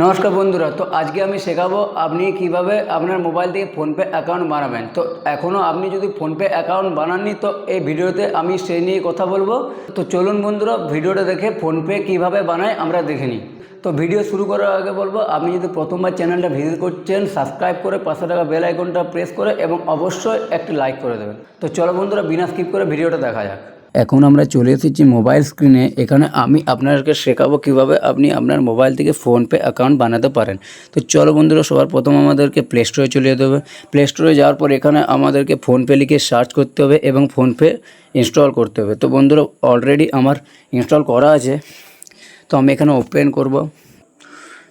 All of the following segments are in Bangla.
নমস্কার বন্ধুরা, তো আজকে আমি শেখাবো আপনি কীভাবে আপনার মোবাইল থেকে ফোনপে অ্যাকাউন্ট বানাবেন। তো এখনও আপনি যদি ফোনপে অ্যাকাউন্ট বানাননি, তো এই ভিডিওতে আমি সেই নিয়ে কথা বলব। তো চলুন বন্ধুরা, ভিডিওটা দেখে ফোনপে কীভাবে বানায় আমরা দেখে নিই। তো ভিডিও শুরু করার আগে বলব, আপনি যদি প্রথমবার চ্যানেলটা ভিজিট করছেন সাবস্ক্রাইব করে পাঁচশো টাকা বেল আইকনটা প্রেস করে এবং অবশ্যই একটি লাইক করে দেবেন। তো চলো বন্ধুরা, বিনা স্কিপ করে ভিডিওটা দেখা যাক। এখন আমরা চলে এসেছি মোবাইল স্ক্রিনে এখানে আমি আপনাদেরকে শেখাবো কীভাবে আপনি আপনার মোবাইল থেকে ফোনপে অ্যাকাউন্ট বানাতে পারেন। তো চলো বন্ধুরা, সবার প্রথম আমাদেরকে প্লে স্টোরে চলে যেতে হবে। প্লে স্টোরে যাওয়ার পর এখানে আমাদেরকে ফোনপে লিখে সার্চ করতে হবে এবং ফোনপে ইনস্টল করতে হবে। তো বন্ধুরা অলরেডি আমার ইনস্টল করা আছে। তো আমি এখানে ওপেন করব।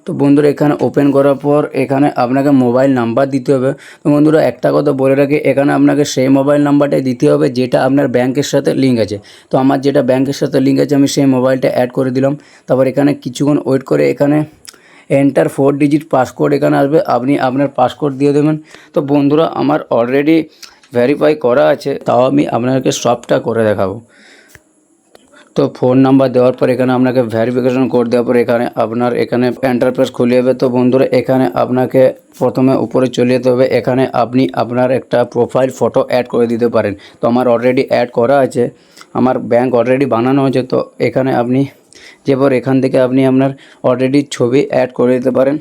তো বন্ধুরা, এখানে ওপেন করার পর এখানে আপনাকে মোবাইল নাম্বার দিতে হবে। তো বন্ধুরা, একটা কথা বলে রাখি, এখানে আপনাকে সেই মোবাইল নাম্বারটাই দিতে হবে যেটা আপনার ব্যাংকের সাথে লিঙ্ক আছে। তো আমার যেটা ব্যাংকের সাথে লিঙ্ক আছে, আমি সেই মোবাইলটা অ্যাড করে দিলাম। তারপর এখানে কিছুক্ষণ ওয়েট করে এখানে এন্টার ফোর ডিজিট পাসকোড এখানে আসবে, আপনি আপনার পাসকোড দিয়ে দেবেন। তো বন্ধুরা, আমার অলরেডি ভেরিফাই করা আছে, তাও আমি আপনাকে সবটা করে দেখাবো। তো ফোন নাম্বার দেওয়ার পর এখানে আপনাকে ভেরিফিকেশন কোড দেওয়ার পর এখানে আপনার এখানে এন্টারপ্রাইজ খুলে যাবে। তো বন্ধুরা, এখানে আপনাকে প্রথমে উপরে চলে যেতে হবে। এখানে আপনি আপনার একটা প্রোফাইল ফটো অ্যাড করে দিতে পারেন। তো আমার অলরেডি অ্যাড করা আছে। আমার ব্যাংক অলরেডি বানানো হয়েছে। তো এখানে আপনি যেপর এখান থেকে আপনি আপনার অলরেডি ছবি অ্যাড করে দিতে পারেন।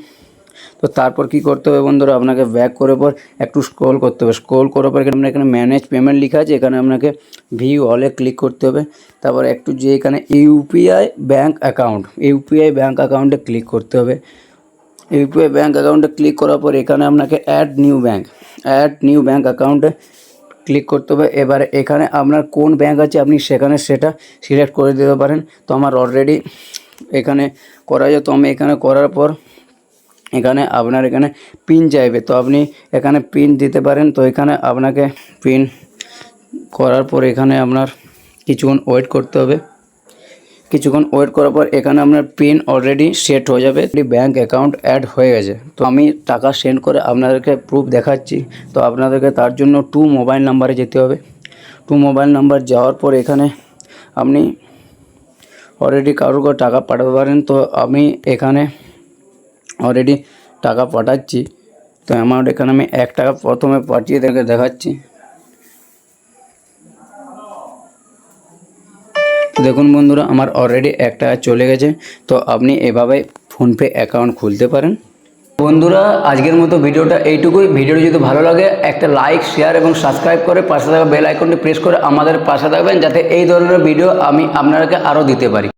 তো তারপর কি করতে হবে বন্ধুরা? আপনাকে ব্যাক করে পর একটু স্ক্রল করতে হবে। স্ক্রল করার পর এখানে এখানে ম্যানেজ পেমেন্ট লেখা আছে। এখানে আপনাকে ভি অলে ক্লিক করতে হবে। তারপর একটু যে এখানে UPI bank account UPI bank অ্যাকাউন্টে ক্লিক করতে হবে। ইউপিআই ব্যাঙ্ক অ্যাকাউন্টে ক্লিক করার পর এখানে আপনাকে add new bank add new bank অ্যাকাউন্টে ক্লিক করতে হবে। এবারে এখানে আপনার কোন ব্যাঙ্ক আছে আপনি সেখানে সেটা সিলেক্ট করে দিতে পারেন। তো আমার অলরেডি এখানে করা যায় তো আমি এখানে করার পর এখানে আপনার এখানে পিন চাইবে। তো আপনি এখানে পিন দিতে পারেন। তো এখানে আপনাকে পিন করার পর এখানে আপনার কিছুক্ষণ ওয়েট করতে হবে। কিছুক্ষণ ওয়েট করার পর এখানে আপনার পিন অলরেডি সেট হয়ে যাবে। ব্যাঙ্ক অ্যাকাউন্ট অ্যাড হয়ে গেছে। তো আমি টাকা সেন্ড করে আপনাদেরকে প্রুফ দেখাচ্ছি। তো আপনাদেরকে তার জন্য টু মোবাইল নাম্বারে যেতে হবে। টু মোবাইল নাম্বার যাওয়ার পর এখানে আপনি অলরেডি কারোর কারও টাকা পাঠাতে পারেন। তো আমি এখানে অলরেডি টাকা পাঠাচ্ছি। তো অ্যামাউন্ট এখানে আমি এক টাকা প্রথমে পাঠিয়ে দেখে দেখাচ্ছি। দেখুন বন্ধুরা, আমার অলরেডি এক টাকা চলে গেছে। তো আপনি এভাবে ফোনপে অ্যাকাউন্ট খুলতে পারেন। বন্ধুরা, আজকের মতো ভিডিওটা এইটুকুই। ভিডিওটি যদি ভালো লাগে, একটা লাইক শেয়ার এবং সাবস্ক্রাইব করে পাশে থাকা বেল আইকনটি প্রেস করে আমাদের পাশে থাকবেন, যাতে এই ধরনের ভিডিও আমি আপনাদেরকে আরও দিতে পারি।